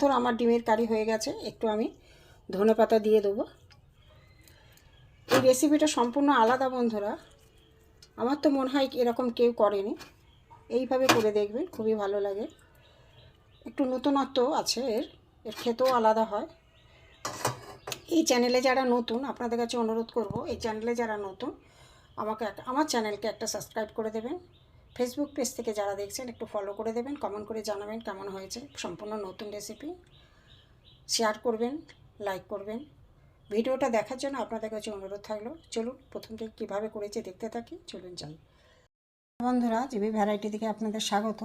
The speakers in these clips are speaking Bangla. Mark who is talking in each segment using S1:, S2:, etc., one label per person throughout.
S1: ধর আমার ডিমের কারি হয়ে গেছে, একটু আমি ধনে পাতা দিয়ে দেবো। এই রেসিপিটা সম্পূর্ণ আলাদা বন্ধুরা। আমার তো মনে হয় এরকম কেউ করেনি। এইভাবে করে দেখবেন, খুবই ভালো লাগে। একটু নতুনত্ব আছে এর এর খেতেও আলাদা হয়। এই চ্যানেলে যারা নতুন, আপনাদের কাছে অনুরোধ করব, এই চ্যানেলে যারা নতুন, আমাকে আমার চ্যানেলকে একটা সাবস্ক্রাইব করে দেবেন। ফেসবুক পেজ থেকে যারা দেখছেন, একটু ফলো করে দেবেন কমেন্ট করে জানাবেন কেমন হয়েছে সম্পূর্ণ নতুন রেসিপি শেয়ার করবেন লাইক করবেন। ভিডিওটা দেখার জন্য আপনাদের কাছে অনুরোধ থাকল, চলুন প্রথম থেকে কীভাবে করেছে দেখতে থাকি, চলুন যাই। বন্ধুরা, জিবি ভ্যারাইটি থেকে আপনাদের স্বাগত।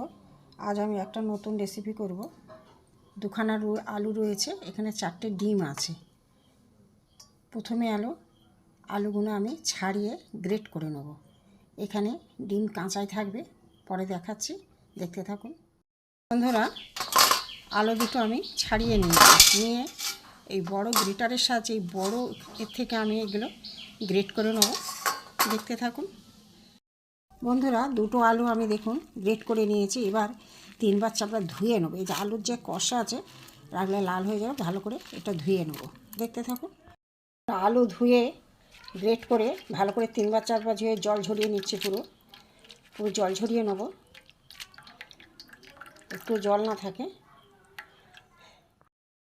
S1: আজ আমি একটা নতুন রেসিপি করব। দুখানা আলু রয়েছে, এখানে চারটে ডিম আছে। প্রথমে আলু, আলুগুলো আমি ছাড়িয়ে গ্রেট করে নেব। এখানে ডিম কাঁচাই থাকবে, পরে দেখাচ্ছি, দেখতে থাকুন। বন্ধুরা, আলো দুটো আমি ছাড়িয়ে নিয়েছি নিয়ে এই বড় গ্রেটারের সাহায্যে, এই বড় এর থেকে আমি এগুলো গ্রেট করে নেব। দেখতে থাকুন। বন্ধুরা, দুটো আলু আমি দেখুন গ্রেট করে নিয়েছি। এবার তিনবার চারবার ধুয়ে নেব। এই যে আলুর যে কষা আছে, রাখলে লাল হয়ে যাবে, ভালো করে এটা ধুয়ে নেব। দেখতে থাকুন। আলু ধুয়ে গ্রেট করে ভালো করে তিনবার চারবার ধুয়ে জল ঝরিয়ে নিচ্ছি পুরো। পুরো জল ঝরিয়ে নেব। একটু জল না থাকে।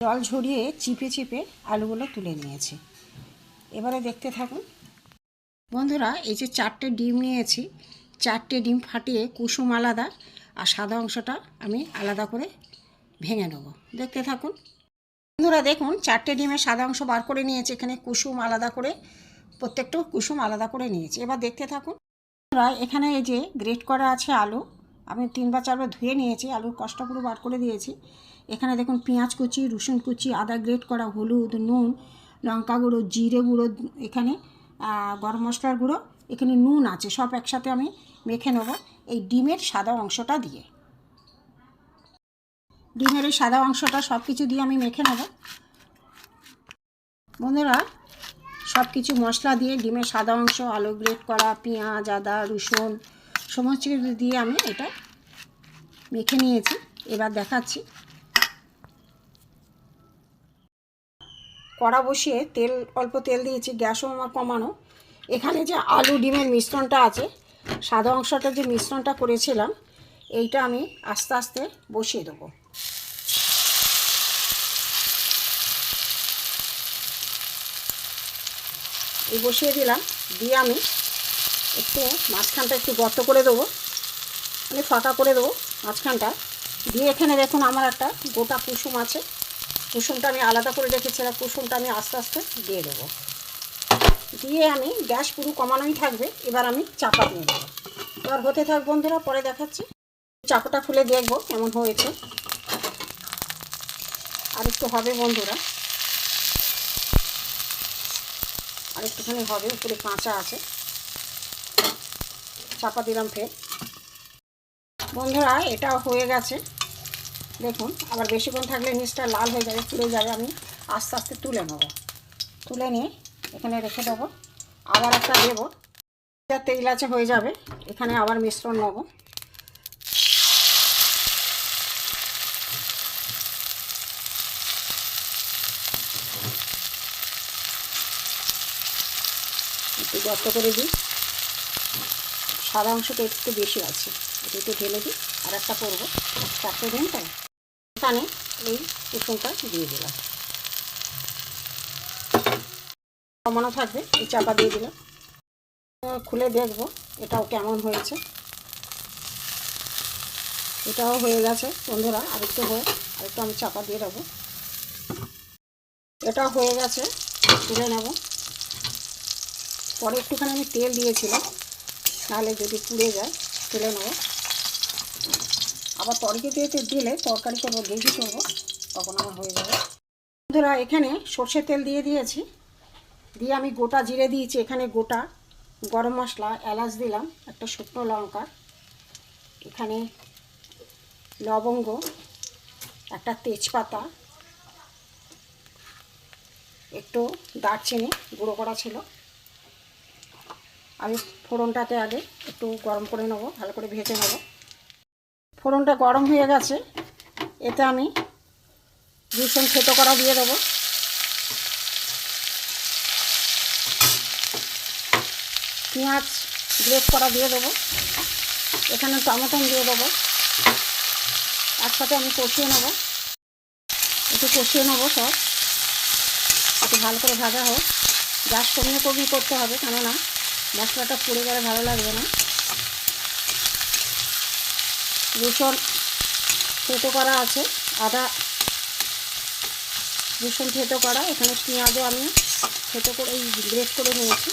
S1: জল ঝরিয়ে চিপে চিপে আলুগুলো তুলে নিয়েছি। এবারে দেখতে থাকুন। বন্ধুরা, এই যে চারটে ডিম নিয়েছি, চারটে ডিম ফাটিয়ে কুসুম আলাদা আর সাদা অংশটা আমি আলাদা করে ভেঙে নেব। দেখতে থাকুন। বন্ধুরা, দেখুন, চারটে ডিমের সাদা অংশ বার করে নিয়েছি, এখানে কুসুম আলাদা করে প্রত্যেকটা কুসুম আলাদা করে নিয়েছি। এবার দেখতে থাকুন এখানে এই যে গ্রেট করা আছে আলু। আমি তিনবার চারবার ধুয়ে নিয়েছি, আলুর কষ্ট পুরো বার করে দিয়েছি। এখানে দেখুন পেঁয়াজ কুচি, রসুন কুচি, আদা গ্রেট করা হলুদ, নুন, লঙ্কা গুঁড়ো, জিরে গুঁড়ো এখানে গরম মশলার গুঁড়ো, এখানে নুন আছে, সব একসাথে আমি মেখে নেব এই ডিমের সাদা অংশটা দিয়ে। ডিমের এই সাদা অংশটা সব কিছু দিয়ে আমি মেখে নেব। বন্ধুরা সব কিছু মশলা দিয়ে ডিমের সাদা অংশ, আলু গ্রেট করা, পেঁয়াজ, আদা, রসুন, সমস্ত কিছু দিয়ে আমি এটা মেখে নিয়েছি। এবার দেখাচ্ছি। কড়া বসিয়ে তেল, অল্প তেল দিয়েছি গ্যাসও আমার কমানো। এখানে যে আলু ডিমের মিশ্রণটা আছে, সাদা অংশটা যে মিশ্রণটা করেছিলাম, এইটা আমি আস্তে আস্তে বসিয়ে দেবো। এই বসিয়ে দিলাম। দিয়ে আমি একটু মাঝখানটা একটু গর্ত করে দেবো। মানে ফাঁকা করে দেবো মাঝখানটা। দিয়ে এখানে দেখুন আমার একটা গোটা কুসুম আছে। কুসুমটা আমি আলাদা করে রেখেছিলাম কুসুমটা আমি আস্তে আস্তে দিয়ে দেবো। দিয়ে আমি গ্যাস পুরো কমানোই থাকবে, এবার আমি চাপা দিয়ে দেবো। এবার হতে থাক বন্ধুরা, পরে দেখাচ্ছি। চাপাটা খুলে দেখব কেমন হয়েছে। আর একটু হবে বন্ধুরা। আর একটুখানি হবে, উপরে কাঁচা আছে। চাপা দিলাম ফের। বন্ধুরা, এটাও হয়ে গেছে। দেখুন, আবার বেশিক্ষণ থাকলে নিচটা লাল হয়ে যাবে পুড়ে যাবে। আমি আস্তে আস্তে তুলে নেব। তুলে নিয়ে এখানে রেখে দেবো। আবার একটা দেবো। যা তেল আছে হয়ে যাবে। এখানে আবার মিশ্রণ নেব। একটু গর্ত করে দিই। সাদা অংশটা একটু বেশি আছে। এটা একটু ঢেলে দিই আর একটা করব। চারটে দিন তাই। এখানে এই কুসুমটা দিয়ে দিলাম। কমানো থাকবে, এই চাপা দিয়ে দিলাম। খুলে দেখব এটাও কেমন হয়েছে। এটাও হয়ে গেছে, বন্ধুরা, আরেকটু হয়ে, আরেকটু আমি চাপা দিয়ে দেবো। এটাও হয়ে গেছে, তুলে নেব। পরে একটুখানি আমি তেল দিয়েছিলাম, নাহলে যদি পুড়ে যায়, তুলে নেব। আবার তরকারিতে দিলে তরকারি করব, গ্রেভি করব, তখন আমার হয়ে যাবে। বন্ধুরা, এখানে সর্ষের তেল দিয়ে দিয়েছি। দিয়ে আমি গোটা জিরে দিয়েছি, এখানে গোটা গরম মশলা, এলাচ দিলাম, একটা শুকনো লঙ্কা, এখানে লবঙ্গ, একটা তেজপাতা, একটু দারচিনি, গুঁড়ো করা ছিল। আমি ফোড়নটাকে আগে একটু গরম করে নেব, ভালো করে ভেজে নেব। ফোড়নটা গরম হয়ে গেছে, এতে আমি রসুন থেতো করা দিয়ে দেবো। পেঁয়াজ গ্রেট করা দিয়ে দেবো। এখানে টমেটো দিয়ে দেবো। একসাথে আমি কষিয়ে নেব। একটু কষিয়ে নেব সব। একটু ভালো করে ভাজা হোক। গ্যাস কমিয়ে কমিয়ে করতে হবে, কেননা মশলাটা পুড়ে গেলে ভালো লাগবে না। রসুন থেতো করা আছে, আদা রসুন থেতো করা। এখানে পেঁয়াজও আমি থেতো করে, এই গ্রেট করে নিয়েছি।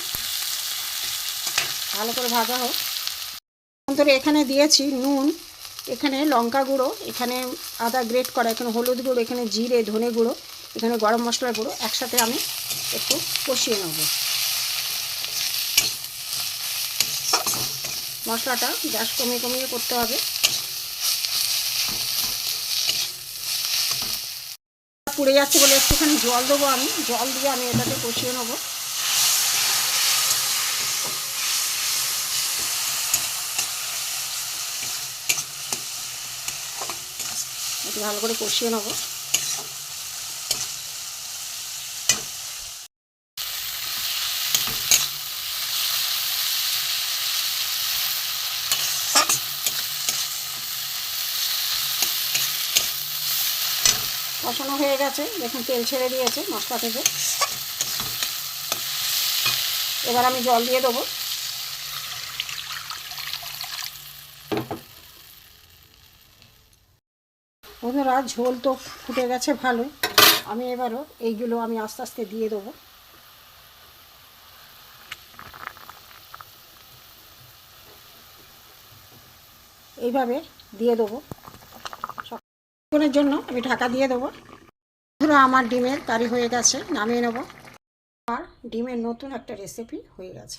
S1: ভালো করে ভাজা হোক। অন্তরে এখানে দিয়েছি নুন, এখানে লঙ্কা গুঁড়ো, এখানে আদা গ্রেট করা, এখানে হলুদ গুঁড়ো, এখানে জিরে, ধনে গুঁড়ো, এখানে গরম মশলা গুঁড়ো। একসাথে আমি একটু কষিয়ে নেব। মশলাটা গ্যাস কমিয়ে কমিয়ে করতে হবে। পুড়ে যাচ্ছে বলে একটুখানি জল দেবো আমি। জল দিয়ে আমি এটাকে কষিয়ে নেব। একটু ভালো করে কষিয়ে নেব। কষানো হয়ে গেছে। দেখুন, তেল ছেড়ে দিয়েছে মশলা থেকে। এবার আমি জল দিয়ে দেবো। বন্ধুরা, ঝোল তো ফুটে গেছে ভালো আমি এবারও এইগুলো আমি আস্তে আস্তে দিয়ে দেবো। এইভাবে দিয়ে দেবো। কিছুক্ষণের জন্য আমি ঢাকা দিয়ে দেবো। ধরো আমার ডিমের কারি হয়ে গেছে, নামিয়ে নেব। আর ডিমের নতুন একটা রেসিপি হয়ে গেছে।